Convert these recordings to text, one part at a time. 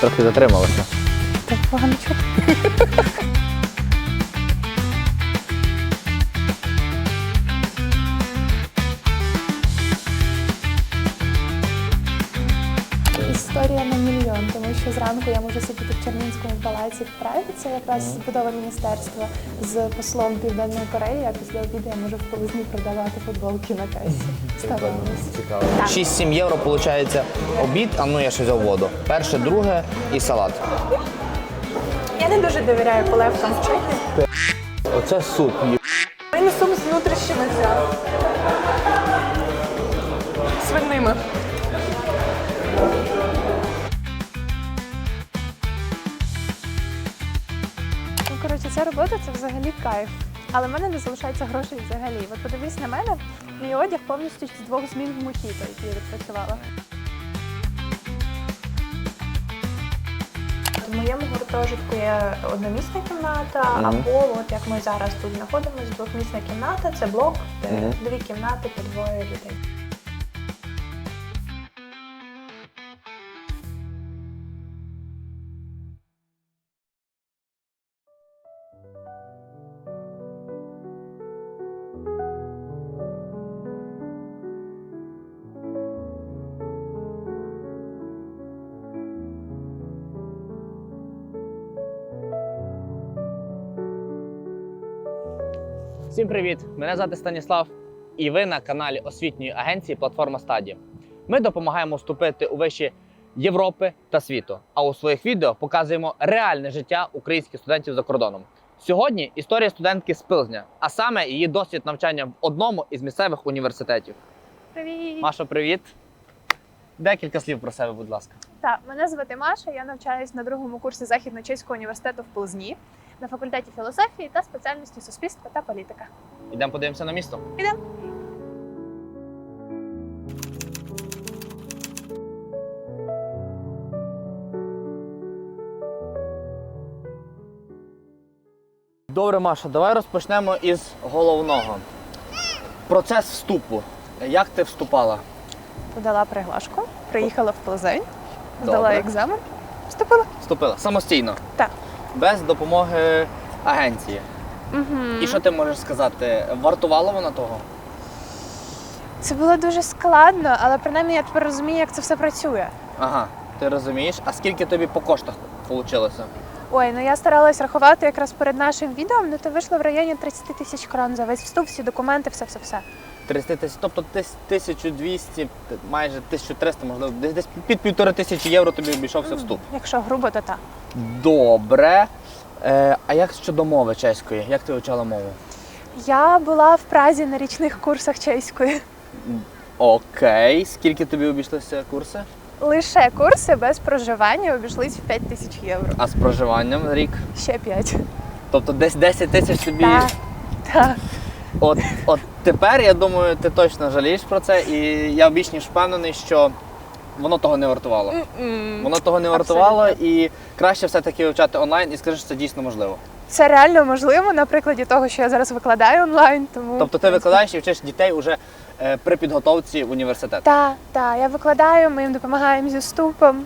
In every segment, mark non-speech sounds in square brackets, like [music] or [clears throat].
трохи затрималася. Так погано чути. Можу сидіти в Чернінському палаці в Прагі, це якраз будова міністерства з послом Південної Кореї, а після обіду я можу в полизні продавати футболки на касі. Цікаво. 6-7 євро виходить обід, а ну я ще взяв воду. Перше, друге і салат. Я не дуже довіряю полевкам в Чехії. Оце суп. Мені суп з внутрішніми взяв. Свиними. Ця робота це взагалі кайф. Але в мене не залишається грошей взагалі. От подивись на мене, мій одяг повністю з двох змін в мохіто, які я відпрацювала. В моєму гуртожитку є одномісна кімната, або от як ми зараз тут знаходимося, двохмісна кімната це блок, де дві кімнати по двоє людей. Всім привіт! Мене звати Станіслав, і ви на каналі освітньої агенції Платформа Стадія. Ми допомагаємо вступити у виші Європи та світу. А у своїх відео показуємо реальне життя українських студентів за кордоном. Сьогодні історія студентки з Пилзня, а саме її досвід навчання в одному із місцевих університетів. Привіт! Маша, привіт! Декілька слів про себе, будь ласка. Так, мене звати Маша, я навчаюсь на другому курсі Західно-Чеського університету в Ползні на факультеті філософії та спеціальності суспільства та політика. Ідемо подивимося на місто. Ідемо. Добре, Маша, давай розпочнемо із головного. Процес вступу. Як ти вступала? Подала приглашку, приїхала в Ползень, здала Добре. екзамен, вступила. Вступила самостійно. Так без допомоги агенції. Угу. І що ти можеш сказати? Вартувало воно того? Це було дуже складно, але принаймні я тепер розумію, як це все працює. Ага, ти розумієш. А скільки тобі по коштах вийшло? Ой, ну я старалась рахувати якраз перед нашим відео, але то вийшло в районі 30 тисяч крон за весь вступ, всі документи, все-все-все. 300 тисяч, тобто 1200, майже 1300, можливо, десь десь під півтори тисячі євро тобі обійшовся вступ. Якщо грубо, то так. Добре. Е, а як щодо мови чеської? Як ти вивчала мову? Я була в Празі на річних курсах чеської. Окей. Скільки тобі обійшлися курси? Лише курси без проживання обійшлись в 5 тисяч євро. А з проживанням рік? Ще 5. Тобто десь 10 тисяч тобі. Так. так. От, от тепер я думаю, ти точно жалієш про це, і я більш ніж впевнений, що воно того не вартувало. Воно того не вартувало, і краще все-таки вивчати онлайн і скажи, що це дійсно можливо. Це реально можливо на прикладі того, що я зараз викладаю онлайн. Тому Тобто ти викладаєш і вчиш дітей уже при підготовці в університет. Так, так, я викладаю, ми їм допомагаємо зі вступом.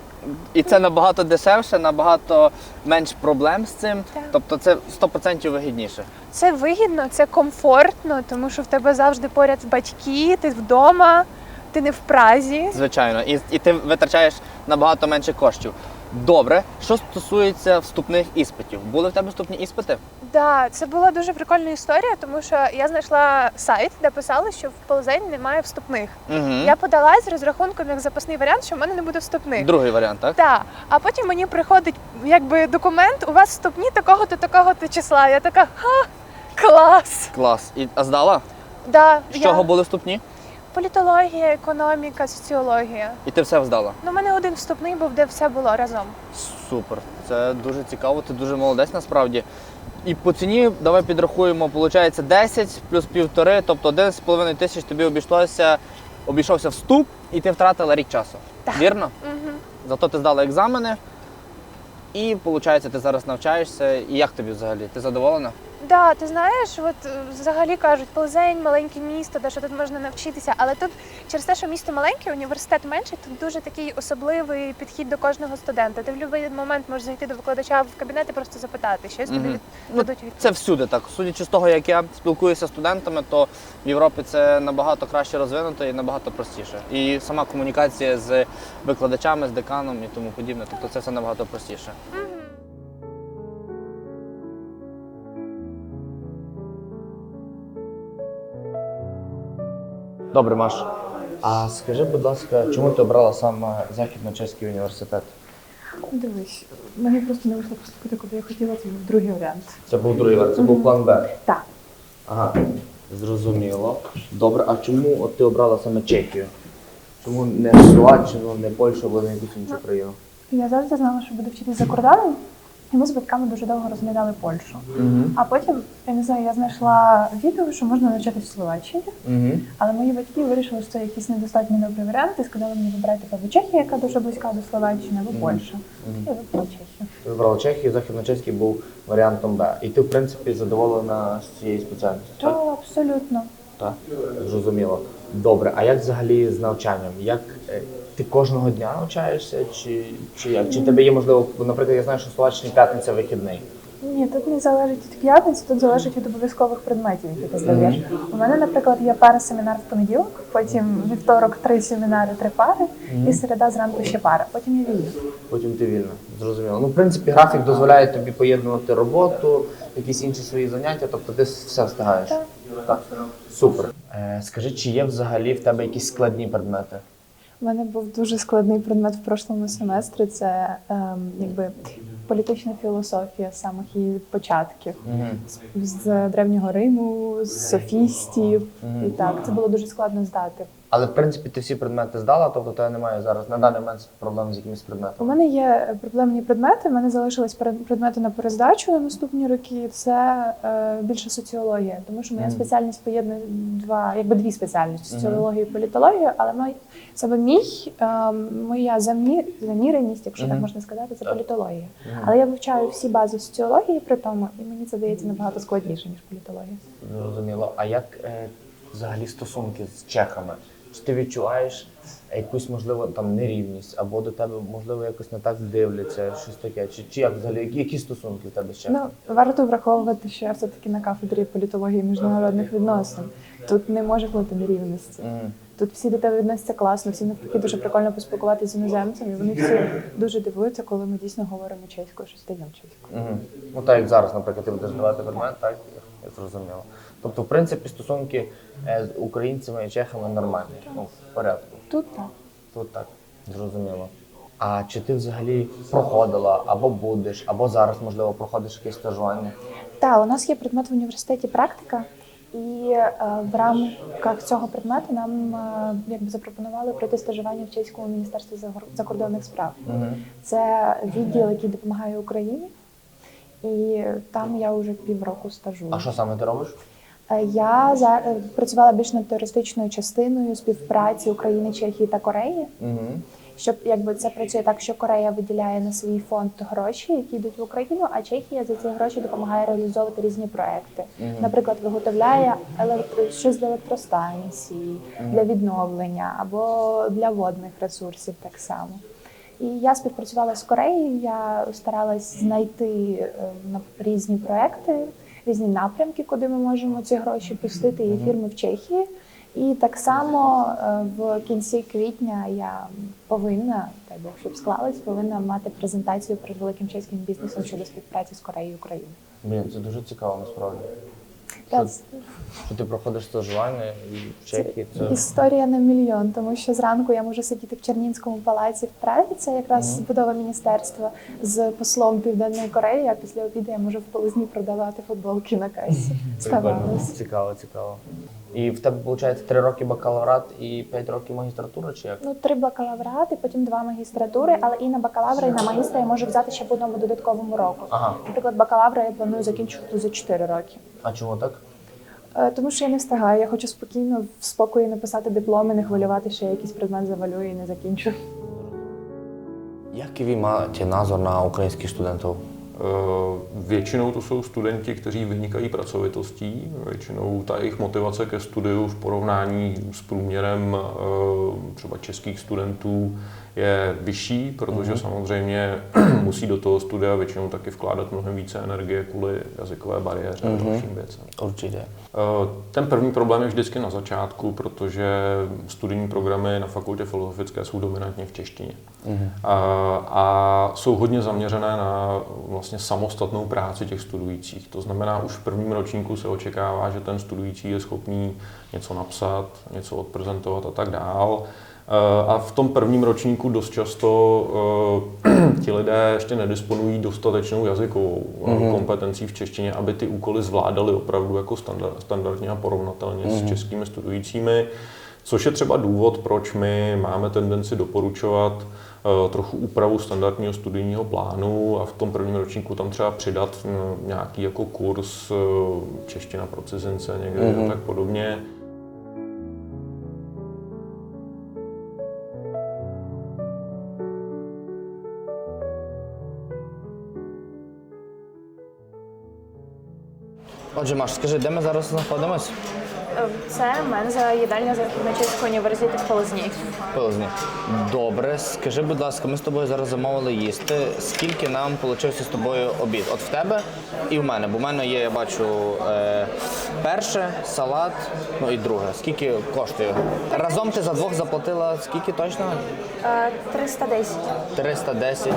І це набагато дешевше, набагато менш проблем з цим. Так. Тобто це 100% вигідніше. Це вигідно, це комфортно, тому що в тебе завжди поряд батьки, ти вдома, ти не в Празі. Звичайно, і, і ти витрачаєш набагато менше коштів. Добре, що стосується вступних іспитів, були в тебе вступні іспити? Да, це була дуже прикольна історія, тому що я знайшла сайт, де писали, що в Ползень немає вступних. Угу. Я подалась з розрахунком як запасний варіант, що в мене не буде вступних. Другий варіант, так? Так, а потім мені приходить якби документ, у вас вступні такого-то, такого-то числа. Я така, ха, клас! Клас. І, а здала? Да, З я... чого були вступні? Політологія, економіка, соціологія. І ти все здала? Ну, у мене один вступний був, де все було разом. Супер. Це дуже цікаво, ти дуже молодець насправді. І по ціні давай підрахуємо, виходить 10 плюс півтори, тобто 11,5 тисяч тобі обійшлося, обійшовся вступ, і ти втратила рік часу. Так. Вірно? Угу. Зато ти здала екзамени, і виходить, ти зараз навчаєшся. І як тобі взагалі? Ти задоволена? Да, ти знаєш, от е, взагалі кажуть, Плзень, маленьке місто, де що тут можна навчитися. Але тут через те, що місто маленьке, університет менший, тут дуже такий особливий підхід до кожного студента. Ти в будь-який момент можеш зайти до викладача в кабінет і просто запитати, щось тобі від... Ну, дадуть відповідь. Це всюди так. Судячи з того, як я спілкуюся з студентами, то в Європі це набагато краще розвинуто і набагато простіше. І сама комунікація з викладачами, з деканом і тому подібне. Тобто це все набагато простіше. Мгм. Добре, Маш. А скажи, будь ласка, чому ти обрала саме Західно-Чеський університет? Дивись, мені просто не вийшло поступити, куди я хотіла, це був другий варіант. Це був другий варіант, це був план Б. Так. Ага, зрозуміло. Добре, а чому от ти обрала саме Чехію? Чому не Словаччину, не Польщу або не якусь іншу країну? Я завжди знала, що буду вчитись за кордоном, і ми з батьками дуже довго розглядали Польщу. Угу. А потім, я не знаю, я знайшла відео, що можна навчатись в Словаччині, Угу. але мої батьки вирішили, що це якийсь недостатньо добрий варіант, і сказали мені вибирати або Чехію, яка дуже близька до Словаччини, або. Польща. Мгм. Я вибрала Чехію. Ти вибрала Чехію, Західно-Чеський був варіантом Б. І ти, в принципі, задоволена з цією спеціальністю, так? Абсолютно. Так, зрозуміло. Добре, а як взагалі з навчанням? Як е, ти кожного дня навчаєшся, чи, чи як? Чи тебе є можливо, наприклад, я знаю, що в Словаччині п'ятниця вихідний. Ні, тут не залежить від п'ятниці, тут залежить від обов'язкових предметів, які ти здаєш. У мене, наприклад, є пара семінар в понеділок, потім вівторок три семінари, три пари, і середа зранку ще пара. Потім я вільна. Потім ти вільна. Зрозуміло. Ну, в принципі, графік дозволяє тобі поєднувати роботу, якісь інші свої заняття, тобто ти все встигаєш. Так. Так. Супер. Е, скажи, чи є взагалі в тебе якісь складні предмети? У мене був дуже складний предмет в прошлому семестрі. Це ем, якби політична філософія з самих її початків. З, з древнього Риму, з софістів. І так, це було дуже складно здати. Але в принципі ти всі предмети здала, тобто тебе немає зараз на даний момент проблем з якимись предметами. У мене є проблемні предмети. У мене залишились предмети на перездачу на наступні роки. Це е, більше соціологія, тому що моя Мгм. спеціальність поєднує два, якби дві спеціальності соціологію і політологію. Але мій саме мій е, моя замі, заміреність, якщо Мгм. так можна сказати, це політологія. Мгм. Але я вивчаю всі бази соціології при тому, і мені це дається набагато складніше ніж політологія. Зрозуміло. А як е, взагалі стосунки з чехами? Чи ти відчуваєш якусь можливо там нерівність, або до тебе можливо якось не так дивляться, щось таке? Чи, чи як взагалі які, які стосунки в тебе чехами? Ну варто враховувати, що я все таки на кафедрі політології міжнародних відносин. Тут не може бути нерівності. Мгм. Тут всі до тебе відносяться класно, всі навпаки дуже прикольно поспілкуватися з іноземцями. і Вони всі дуже дивуються, коли ми дійсно говоримо чеською, що здаємо чеською. Мгм. Ну так як зараз, наприклад, ти будеш давати предмет, так я зрозуміло. Тобто, в принципі, стосунки е, з українцями і чехами нормальні, ну в порядку. Тут так. Тут так, зрозуміло. А чи ти взагалі проходила або будеш, або зараз, можливо, проходиш якесь стажування? Так, у нас є предмет в університеті практика, і е, в рамках цього предмету нам е, якби запропонували пройти стажування в чеському міністерстві закордонних справ. Угу. Це відділ, який допомагає Україні, і там я вже півроку стажую. А що саме ти робиш? Е, Я е, працювала більш над туристичною частиною співпраці України, Чехії та Кореї. Угу. Щоб якби це працює так, що Корея виділяє на свій фонд гроші, які йдуть в Україну, а Чехія за ці гроші допомагає реалізовувати різні проекти. Мгм. Наприклад, виготовляє електро... щось для електростанцій, для відновлення або для водних ресурсів так само. І я співпрацювала з Кореєю. Я старалась знайти е, на- різні проекти, різні напрямки, куди ми можемо ці гроші пустити. Є фірми в Чехії. І так само е, в кінці квітня я повинна, так би, щоб склалась, повинна мати презентацію перед великим чеським бізнесом щодо співпраці з Кореєю і Україною. Блін, це дуже цікаво насправді. Що, що ти проходиш стажування і в Чехії, це Історія на мільйон, тому що зранку я можу сидіти в Чернінському палаці в Прагі, це якраз будова міністерства з послом Південної Кореї. А після обіду я можу в полозні продавати футболки на касі. Ставалось. Цікаво, цікаво. І в тебе виходить три роки бакалаврат і п'ять років магістратура, чи як? Ну, три бакалаврати, потім два магістратури, але і на бакалавра, і на магістра я можу взяти ще по одному додатковому року. Ага. Наприклад, бакалавра я планую закінчувати за 4 роки. А чому так? Е, Тому що я не встигаю. Я хочу спокійно в спокої написати дипломи, не хвилювати, що я якийсь предмет завалюю і не закінчу. Який ви маєте назор на українських студентів? Většinou to jsou studenti, kteří vynikají pracovitostí. Většinou ta jejich motivace ke studiu v porovnání s průměrem eh, třeba českých studentů je vyšší, protože Mhm. samozřejmě [clears throat] musí do toho studia většinou taky vkládat mnohem více energie kvůli jazykové bariéře Mhm. a dalším věcem. Určitě. Eh, Ten první problém je vždycky na začátku, protože studijní programy na fakultě filozofické jsou dominantně v češtině. A, a jsou hodně zaměřené na vlastně samostatnou práci těch studujících. To znamená, už v prvním ročníku se očekává, že ten studující je schopný něco napsat, něco odprezentovat a tak dál. Eh, A v tom prvním ročníku dost často eh, [clears throat] ti lidé ještě nedisponují dostatečnou jazykovou mm kompetencí v češtině, aby ty úkoly zvládali opravdu jako standard, standardně a porovnatelně s českými studujícími. Což je třeba důvod, proč my máme tendenci doporučovat trochu úpravu standardního studijního plánu a v tom prvním ročníku tam třeba přidat mm, nějaký jako kurz eh, čeština pro cizince někde a tak podobně. Отже, Маш, скажи, де ми зараз знаходимось? Е, Це менза їдальня Західночеського університету в Полозні. Пилзні. Добре, скажи, будь ласка, ми з тобою зараз замовили їсти. Скільки нам вийшло з тобою обід? От в тебе і в мене. Бо в мене є, я бачу, е, перше, салат, ну і друге. Скільки коштує? Разом ти за двох заплатила скільки точно? Е, 310. 310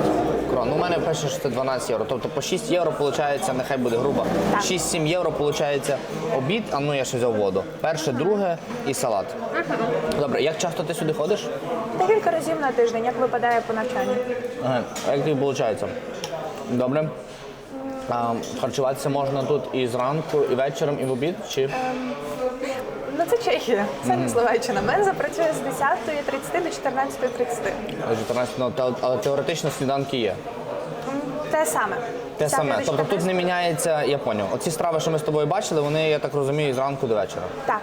крон. Ну, у мене пише, що це 12 євро. Тобто по 6 євро виходить, нехай буде грубо. 6-7 євро виходить обід, а ну я ще взяв воду. Перше, друге і салат. Добре, як часто ти сюди ходиш? Декілька разів на тиждень, як випадає по навчанню. Ага. А як тобі виходить? Добре. А, харчуватися можна тут і зранку, і вечором, і в обід? Чи Ну це Чехія, це не Словаччина. Менза працює з 10.30 до 14.30. 14, ну, те- але теоретично сніданки є. Те саме. Те саме. Тобто тут не міняється, я поняв. Оці страви, що ми з тобою бачили, вони, я так розумію, зранку до вечора. Так.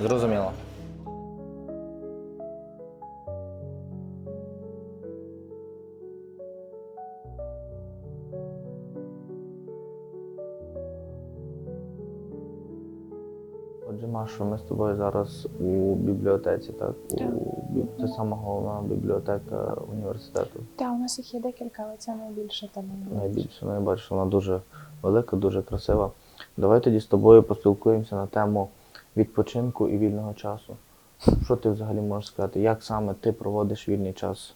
Зрозуміло. Маша, ми з тобою зараз у бібліотеці, так? У бі- Це сама головна бібліотека університету. Та у нас їх є декілька, але це найбільше тому. Найбільше, я вона дуже велика, дуже красива. Давай тоді з тобою поспілкуємося на тему відпочинку і вільного часу. Що ти взагалі можеш сказати? Як саме ти проводиш вільний час?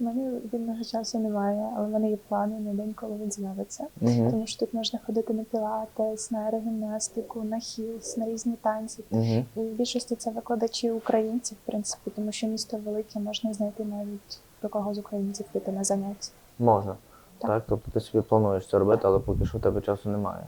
У мене вільного часу немає, але в мене є плани на день, коли він з'явиться. Угу. Тому що тут можна ходити на пілатес, на аерогімнастику, на хілс, на різні танці. Угу. І в більшості це викладачі українці, в принципі, тому що місто велике, можна знайти навіть до кого з українців піти на заняття. Можна. Так. Так. Тобто ти собі плануєш це робити, але поки що в тебе часу немає.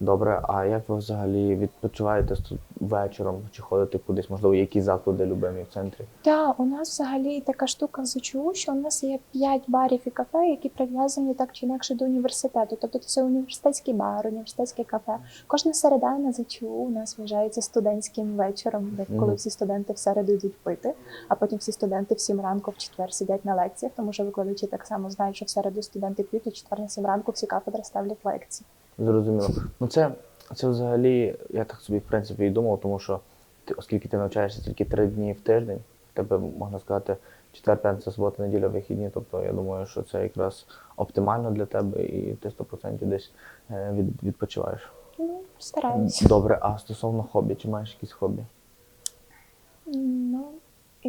Добре, а як ви взагалі відпочиваєте вечором чи ходите кудись? Можливо, які заклади любимі в центрі? Так, у нас взагалі така штука в ЗЧУ, що у нас є п'ять барів і кафе, які прив'язані так чи інакше до університету. Тобто це університетський бар, університетське кафе. Кожна середа на ЗЧУ у нас вважається студентським вечором, де коли Мгм. всі студенти в середу йдуть пити, а потім всі студенти в сім ранку в четвер сидять на лекціях, тому що викладачі так само знають, що в середу студенти п'ють, і четвер на сім ранку всі кафедри ставлять лекції. Зрозуміло. Ну це, це взагалі, я так собі в принципі і думав, тому що ти, оскільки ти навчаєшся тільки три дні в тиждень, в тебе можна сказати четвер, п'ятниця, субота, неділя, вихідні. Тобто я думаю, що це якраз оптимально для тебе і ти 100% десь е, від, відпочиваєш. Ну, Стараюсь. Добре, а стосовно хобі, чи маєш якісь хобі?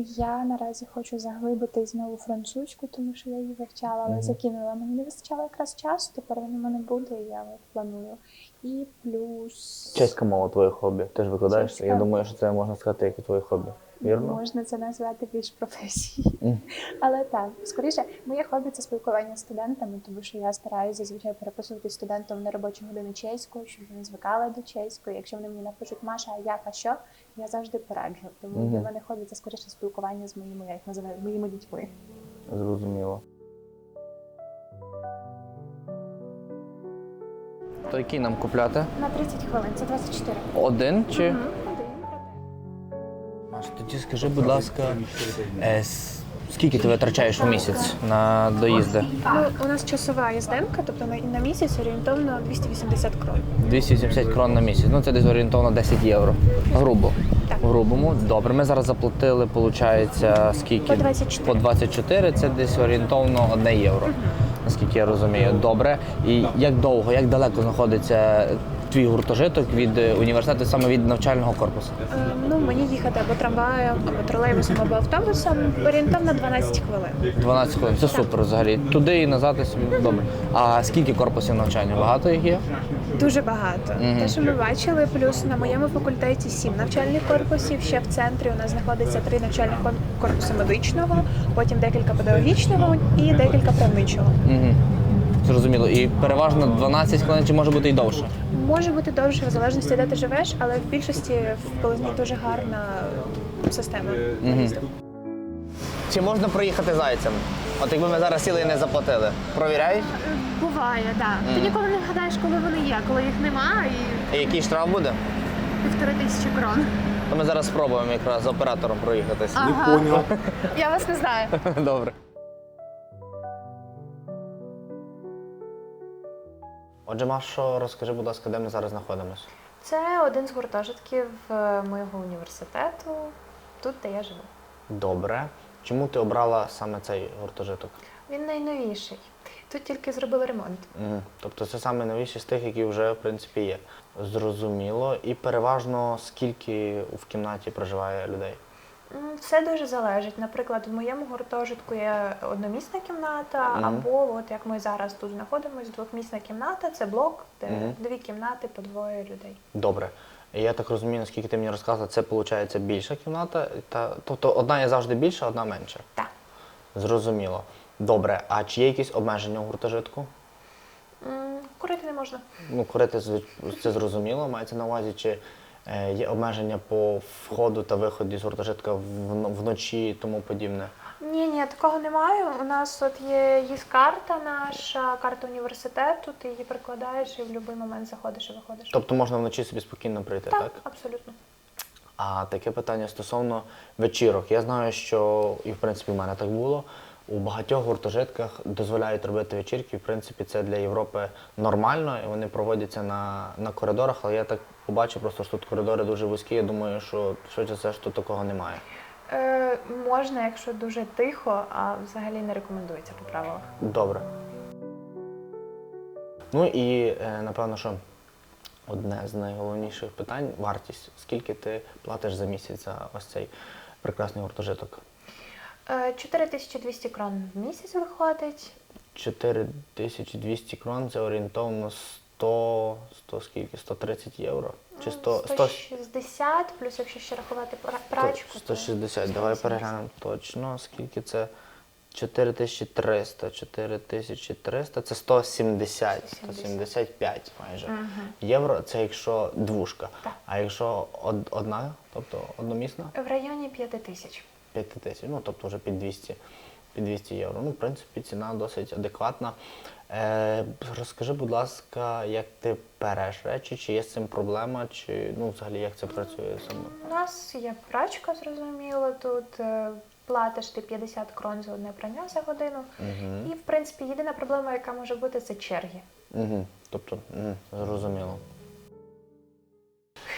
Я наразі хочу заглибити знову французьку, тому що я її вивчала, але Мгм. закинула. Мені не вистачало якраз часу, тепер вона в мене буде, і я планую. І плюс Чеська мова твоє хобі. Ти ж викладаєш? це? Я думаю, що це можна сказати як і твоє хобі. Вірно? можна це назвати більш професією. Мгм. Але так, скоріше, моє хобі це спілкування з студентами, тому що я стараюся зазвичай переписувати студентам на робочі години чеською, щоб вони звикали до чеської. Якщо вони мені напишуть Маша, а як, а що, я завжди пораджу. Тому угу. для мене хобі це скоріше спілкування з моїми, я їх називаю моїми дітьми. Зрозуміло. То який нам купляти? На 30 хвилин, це 24. Один чи? Один. Маш, тоді скажи, будь ласка, с- Скільки ти витрачаєш у місяць на доїзди? Ну, у нас часова їзденка, тобто на, на місяць орієнтовно 280 крон. 270 крон на місяць. Ну це десь орієнтовно 10 євро. Грубо. Так. В грубому. Добре, ми зараз заплатили, виходить, скільки? По 24. По 24, це десь орієнтовно 1 євро. Наскільки я розумію. Добре. І як довго, як далеко знаходиться твій гуртожиток від е, університету, саме від навчального корпусу? Е, ну, мені їхати або трамваєм, або тролейбусом, або автобусом орієнтовно 12 хвилин. 12 хвилин. Це супер взагалі. Туди і назад і добре. А скільки корпусів навчання? Багато їх є? Дуже багато. Те, що ми бачили, плюс на моєму факультеті сім навчальних корпусів. Ще в центрі у нас знаходиться три навчальних корпуси медичного, потім декілька педагогічного і декілька правничого. Угу. Зрозуміло. І переважно 12 хвилин чи може бути і довше? Може бути довше в залежності, де ти живеш, але в більшості в Полозні дуже гарна система проїзду. Чи можна проїхати зайцем? От якби ми зараз сіли і не заплатили. Провіряють? Буває, так. Ти ніколи не вгадаєш, коли вони є, коли їх нема, і І який штраф буде? півтори тисячі крон. То ми зараз спробуємо якраз з оператором проїхатись. Я вас не знаю. [laughs] Добре. Отже, Машо, розкажи, будь ласка, де ми зараз знаходимося? Це один з гуртожитків е, моєго університету, тут, де я живу. Добре. Чому ти обрала саме цей гуртожиток? Він найновіший. Тут тільки зробили ремонт. Мгм. Тобто це саме новіші з тих, які вже в принципі є. Зрозуміло. І переважно скільки в кімнаті проживає людей? Все дуже залежить. Наприклад, в моєму гуртожитку є одномісна кімната, Мгм. або от як ми зараз тут знаходимося, двохмісна кімната це блок, де Мгм. дві кімнати по двоє людей. Добре. Я так розумію, наскільки ти мені розказала, це виходить більша кімната. Та, тобто одна є завжди більша, одна менша. Так. Зрозуміло. Добре, а чи є якісь обмеження у гуртожитку? М, Курити не можна. Ну, курити це зрозуміло, мається на увазі, чи є обмеження по входу та виході з гуртожитка вночі і тому подібне. Ні, ні, такого немає. У нас от є ЄС-карта наша, карта університету, ти її прикладаєш і в будь-який момент заходиш і виходиш. Тобто можна вночі собі спокійно прийти, так? так, абсолютно. А таке питання стосовно вечірок. Я знаю, що і в принципі в мене так було. У багатьох гуртожитках дозволяють робити вечірки. В принципі, це для Європи нормально, і вони проводяться на, на коридорах. Але я так побачив, просто що тут коридори дуже вузькі. Я думаю, що швидше все тут такого немає. Е, можна, якщо дуже тихо, а взагалі не рекомендується по правилах. Добре. Ну і е, напевно, що одне з найголовніших питань вартість. Скільки ти платиш за місяць за ось цей прекрасний гуртожиток? Е, 4200 крон в місяць виходить. 4200 крон це орієнтовно 100, 100 скільки? 130 євро? Чи 100, 100, 160, плюс якщо ще рахувати пра- прачку. то 160. Давай 180. переглянемо точно, скільки це 4300, 4300, це 170, 175 майже. Євро це якщо двушка. Так. А якщо од- одна, тобто одномісна, В районі 5000. 5 тисяч, ну тобто вже під 200, під 200 євро. Ну, в принципі, ціна досить адекватна. Е, розкажи, будь ласка, як ти переш речі, чи є з цим проблема, чи ну, взагалі як це працює саме? У нас є прачка, зрозуміло, тут е, платиш ти 50 крон за одне прання за годину. І, в принципі, єдина проблема, яка може бути, це черги. Угу. Тобто, угу, зрозуміло.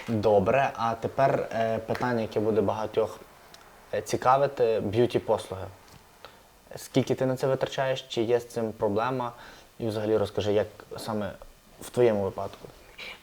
Добре, а тепер е, питання, яке буде багатьох цікавити, б'юті-послуги. Скільки ти на це витрачаєш, чи є з цим проблема? І взагалі розкажи, як саме в твоєму випадку.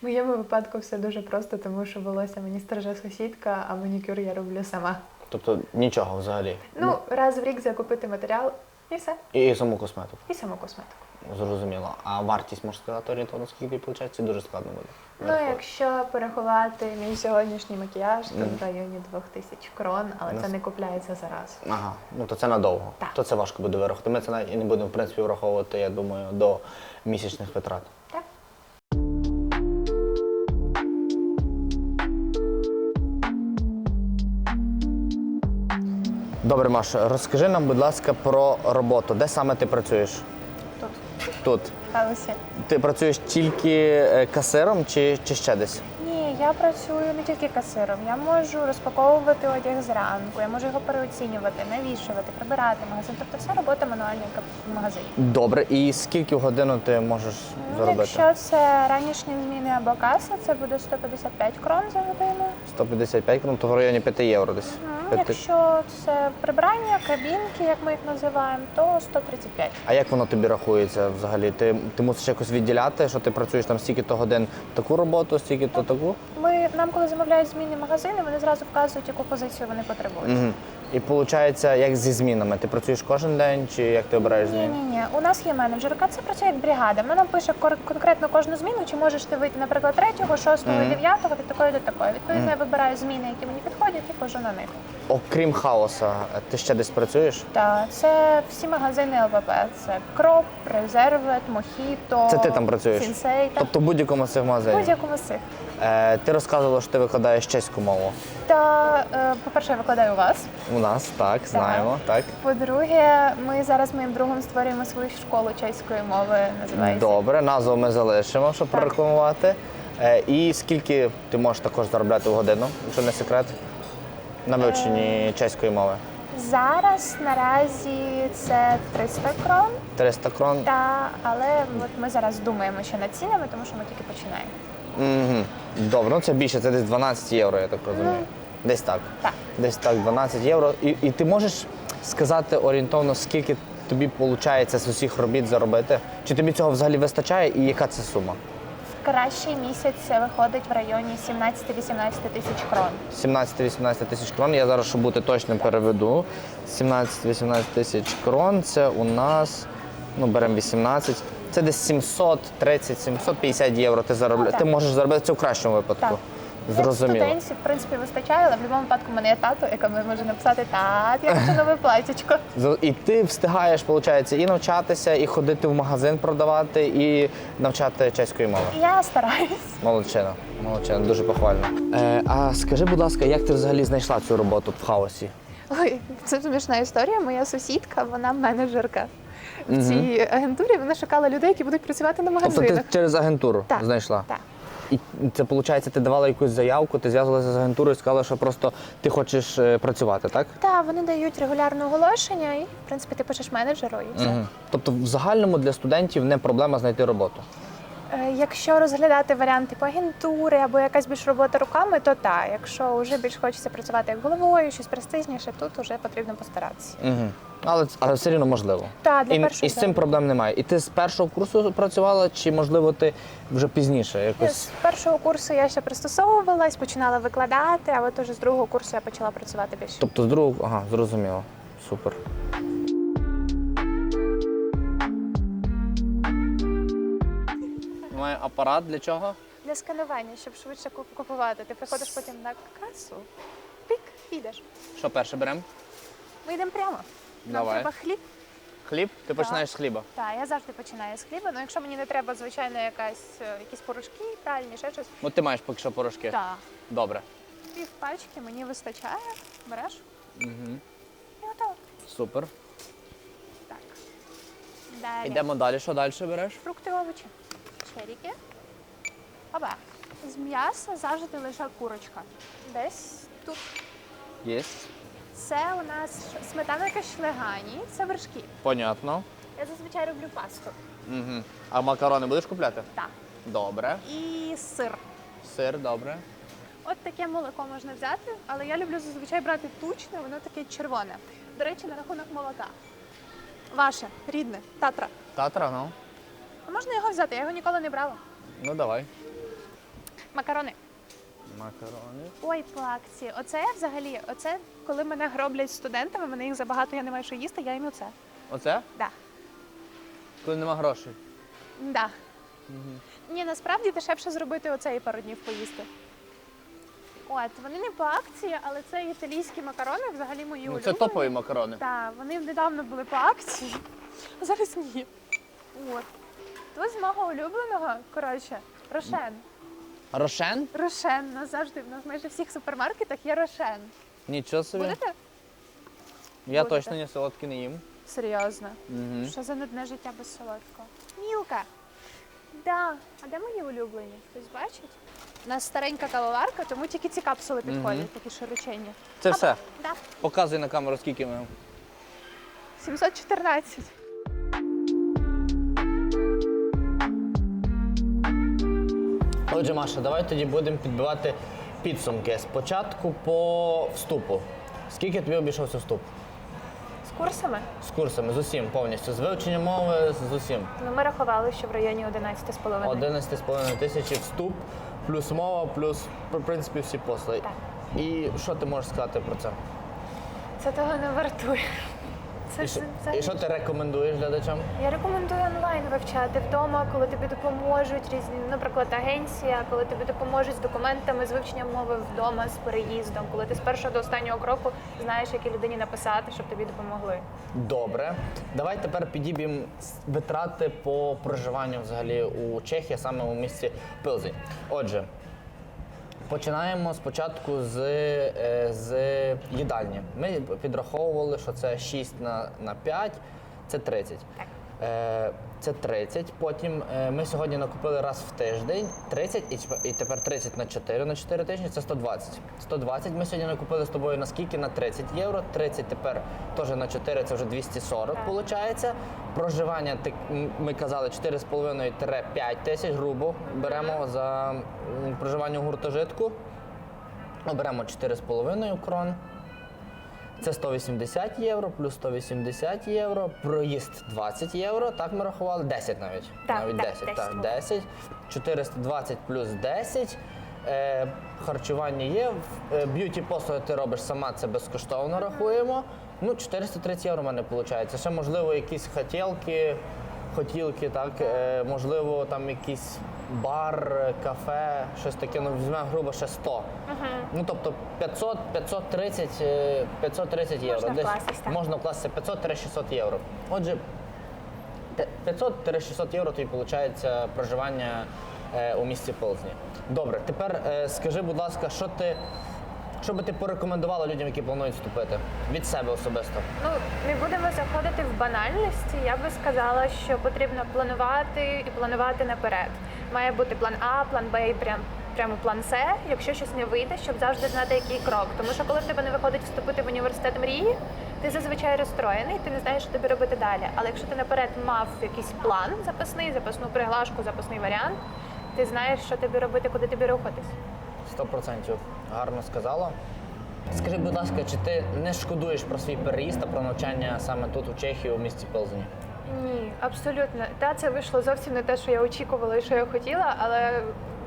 В моєму випадку все дуже просто, тому що волосся мені стриже сусідка, а манікюр я роблю сама. Тобто нічого взагалі. Ну, раз в рік закупити матеріал і все. І, і саму косметику. І саму косметику. Зрозуміло. А вартість сказати орієнтовно, скільки виходить, це дуже складно буде. Ну, якщо порахувати мій сьогоднішній макіяж, то в районі 2000 крон, але це не купляється зараз. Ага, ну то це надовго. Так. То це важко буде вирахувати. Ми це навіть і не будемо в принципі враховувати, я думаю, до місячних витрат. Так. Добре, Маша, розкажи нам, будь ласка, про роботу. Де саме ти працюєш? Тут. Тут. Халусі. Ти працюєш тільки касером касиром чи, чи ще десь? Я працюю не тільки касиром. Я можу розпаковувати одяг зранку, я можу його переоцінювати, навішувати, прибирати магазин. Тобто вся робота мануальна, яка в магазині. Добре, і скільки в годину ти можеш Ну, заробити? Якщо це ранішні зміни або каса, це буде 155 крон за годину. 155 крон, то в районі 5 євро десь. Ну, П'яти. Якщо це прибирання, кабінки, як ми їх називаємо, то 135. А як воно тобі рахується взагалі? Ти, ти мусиш якось відділяти, що ти працюєш там стільки-то годин таку роботу, стільки-то таку? Ми нам, коли замовляють змінні магазини, вони зразу вказують, яку позицію вони потребують. Угу. І виходить, як зі змінами? Ти працюєш кожен день чи як ти обираєш Ні, зміни? ні, ні. У нас є менеджер, яка це працює як бригада. Вона нам пише конкретно кожну зміну, чи можеш ти вийти, наприклад, третього, шостого, Мгм. дев'ятого від такої до такої. Відповідно, я вибираю зміни, які мені підходять, і хожу на них. Окрім хаоса, ти ще десь працюєш? Та це всі магазини ЛВП. Це Кроп, Резервет, Мохіто. Це ти там працюєш? Сінсей. Тобто в будь-якому з цих магазинів. будь-якому з цих. Е, ти розказувала, що ти викладаєш чеську мову. Та, е, по-перше, я викладаю у вас. У нас, так, знаємо, так. По-друге, ми зараз з моїм другом створюємо свою школу чеської мови. Називається. Добре, назву ми залишимо, щоб Так. прорекламувати. Е, і скільки ти можеш також заробляти в годину, якщо не секрет, на вивченні чеської мови? Зараз наразі це 300 крон. 300 крон. Та, але от ми зараз думаємо ще над цінами, тому що ми тільки починаємо. Угу. Добре, ну це більше, це десь 12 євро, я так розумію. Десь так. Так. Десь так, 12 євро. І, і ти можеш сказати орієнтовно, скільки тобі виходить з усіх робіт заробити? Чи тобі цього взагалі вистачає і яка це сума? В кращий місяць це виходить в районі 17-18 тисяч крон. 17-18 тисяч крон. Я зараз, щоб бути точним, переведу. 17-18 тисяч крон це у нас, ну беремо 18. Це десь 730-750 євро ти заробляєш. Ну, ти можеш заробити це в кращому випадку. Так. Зрозуміло. Студентів, в принципі, вистачає, але в будь-якому випадку в мене є тато, яка може написати тат, я хочу нове платячко. [laughs] З- І ти встигаєш, виходить, і навчатися, і ходити в магазин продавати, і навчати чеської мови. Я стараюсь. Молодчина, молодчина, дуже похвально. Е, а скажи, будь ласка, як ти взагалі знайшла цю роботу в хаосі? Ой, це смішна історія. Моя сусідка, вона менеджерка. В цій агентурі вона шукала людей, які будуть працювати на Тобто ти через агентуру Так, знайшла? Так. І це виходить, ти давала якусь заявку, ти зв'язувалася з агентурою і сказала, що просто ти хочеш е, працювати, так? Так, вони дають регулярне оголошення, і в принципі ти пишеш менеджеру і все. Мгм. Тобто, в загальному для студентів не проблема знайти роботу. Е, Якщо розглядати варіанти типу агентури або якась більш робота руками, то так. Якщо вже більш хочеться працювати як головою, щось престижніше, тут вже потрібно постаратися. Угу. Але, але все рівно можливо. Так, для і, першого і з цим проблем немає. І ти з першого курсу працювала, чи можливо ти вже пізніше З першого курсу я ще пристосовувалась, починала викладати, а от уже з другого курсу я почала працювати більше. Тобто з другого, ага, зрозуміло. Супер. Має апарат для чого? Для сканування, щоб швидше купувати. Ти приходиш потім на касу, пік, підеш. Що перше беремо? Ми йдемо прямо. Нам Давай. треба хліб. Хліб? Ти починаєш з хліба. Так, я завжди починаю з хліба. Ну якщо мені не треба, звичайно, якась е, якісь порошки, правильні, ще щось. Ну ти маєш поки що порошки. Так. Добре. Пів пачки мені вистачає. Береш Угу. і готово. Супер. Так. Далі. Йдемо далі. Що далі береш? Фрукти, овочі. Черіки. Оба. З м'яса завжди лише курочка. Десь тут. Є. Це у нас сметанка шлегані, це вершки. Понятно. Я зазвичай роблю пасту. Угу. А макарони будеш купляти? Так. Добре. І сир. Сир, добре. От таке молоко можна взяти, але я люблю зазвичай брати тучне, воно таке червоне. До речі, на рахунок молока. Ваше, рідне, татра. Татра, ну. А можна його взяти? Я його ніколи не брала. Ну давай. Макарони. Макарони. Ой, по акції. Оце взагалі, оце коли мене гроблять студентами, мене їх забагато, я не маю що їсти, я їм оце. Оце? Да. Коли нема грошей. Да. Ні, насправді дешевше зробити оце і пару днів поїсти. От, вони не по акції, але це італійські макарони, взагалі мої Ну, улюблені. це топові макарони. Так, вони недавно були по акції, а зараз ні. От. Тут з мого улюбленого, коротше, рошен. Рошен? Рошен. У нас завжди, в нас майже в всіх супермаркетах є рошен. Нічого собі. Будете? Я Будете. точно не солодкий не їм. Серйозно. Угу. Що за нудне життя без солодкого? Мілка. Да. А де мої улюблені? Хтось бачить? У нас старенька кавоварка, тому тільки ці капсули підходять, такі широченні. Це все. Да. Показуй на камеру, скільки ми. 714. Отже, Маша, давай тоді будемо підбивати підсумки. Спочатку по вступу. Скільки тобі обійшовся вступ? З курсами З курсами, з усім повністю, з вивченням мови, з усім. ну, ми рахували, що в районі 11,5. 11,5 тисячі вступ, плюс мова, плюс, в принципі, всі послуги. Так. І що ти можеш сказати про це? Це того не вартує. Це, це, і що ти рекомендуєш глядачам? Я рекомендую онлайн вивчати вдома, коли тобі допоможуть різні, наприклад, агенція, коли тобі допоможуть з документами, з вивченням мови вдома, з переїздом, коли ти з першого до останнього кроку знаєш, якій людині написати, щоб тобі допомогли. Добре. Давай тепер підіб'ємо витрати по проживанню взагалі у Чехії, саме у місті Пилзень. Отже, починаємо спочатку з, е, з їдальні. Ми підраховували, що це 6 на, на 5, це 30. Е, Це 30. Потім е, ми сьогодні накупили раз в тиждень 30 і тепер- і тепер 30 на 4 на 4 тижні це 120. 120 ми сьогодні накупили з тобою на скільки? На 30 євро. 30 тепер теж на 4 це вже 240 виходить. Проживання ми казали 4,5-5 тисяч грубо беремо за проживання у гуртожитку. Оберемо 4,5 крон. Це 180 євро, плюс 180 євро, проїзд 20 євро, так ми рахували, 10 навіть. Так, навіть так, 10, 10 так, 10. 420 плюс 10. Е, харчування є. Е, Б'юті послуги ти робиш сама, це безкоштовно рахуємо. Ну, 430 євро в мене виходить. Ще, можливо, якісь хотілки, хотілки, так, е, можливо, там якийсь бар, кафе, щось таке, ну, візьмемо грубо ще 100. Ну, тобто 500, 530, е, 530 євро. Можна вкластись, так. можна вкласти 500-600 євро. Отже, те- 500-600 євро тобі виходить проживання е, у місті Ползні. Добре, тепер е, скажи, будь ласка, що ти. Що би ти порекомендувала людям, які планують вступити? Від себе особисто. Ну, не будемо заходити в банальності. Я би сказала, що потрібно планувати і планувати наперед. Має бути план А, план Б і прям. Прямо план С, якщо щось не вийде, щоб завжди знати, який крок. Тому що коли в тебе не виходить вступити в університет мрії, ти зазвичай розстроєний, ти не знаєш, що тобі робити далі. Але якщо ти наперед мав якийсь план запасний, запасну приглашку, запасний варіант, ти знаєш, що тобі робити, куди тобі рухатись. Сто процентів гарно сказала. Скажи, будь ласка, чи ти не шкодуєш про свій переїзд та про навчання саме тут, у Чехії, у місті Пилзені? Ні, абсолютно. Та це вийшло зовсім не те, що я очікувала і що я хотіла, але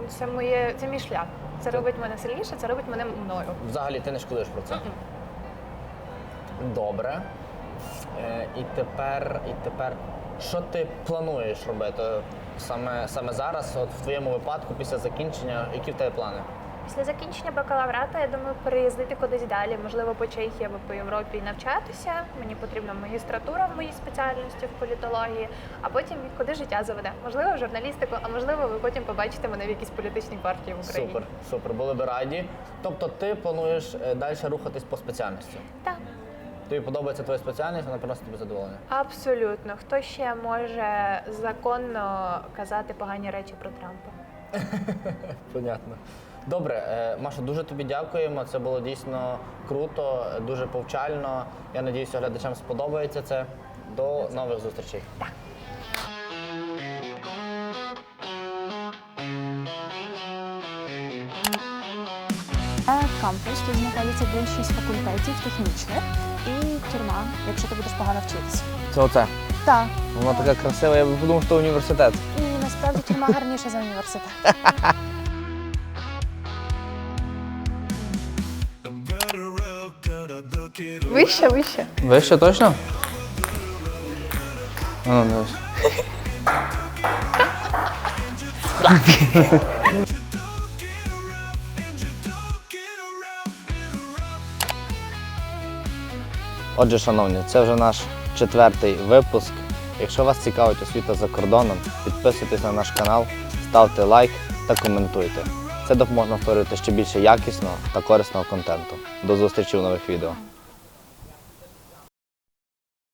це моє це мій шлях. Це робить мене сильніше, це робить мене мною. Взагалі ти не шкодуєш про це? Добре. Е, і тепер, і тепер, що ти плануєш робити саме, саме зараз, от в твоєму випадку, після закінчення, які в тебе плани? Після закінчення бакалаврата я думаю переїздити кудись далі, можливо, по Чехії або по Європі і навчатися. Мені потрібна магістратура в моїй спеціальності в політології, а потім куди життя заведе. Можливо, в журналістику, а можливо, ви потім побачите мене в якійсь політичній партії в Україні. Супер, супер, були би раді. Тобто ти плануєш е, далі рухатись по спеціальності? Так. Тобі подобається твоя спеціальність, вона приносить тобі задоволення. Абсолютно. Хто ще може законно казати погані речі про Трампа? [laughs] Понятно. Добре, е, Маша, дуже тобі дякуємо. Це було дійсно круто, дуже повчально. Я надіюся, глядачам сподобається це. До нових зустрічей. Е, Кампус тут знаходиться більшість факультетів технічних і тюрма, якщо ти будеш погано вчитися. Це оце. Так, Вона така красива, я б подумав, що університет. і насправді тюрма гарніша за університет. [laughs] Вище, вище. Вище точно? Ну, дивись. Отже, шановні, це вже наш четвертий випуск. Якщо вас цікавить освіта за кордоном, підписуйтесь на наш канал, ставте лайк та коментуйте. Це допоможе створювати ще більше якісного та корисного контенту. До зустрічі в нових відео.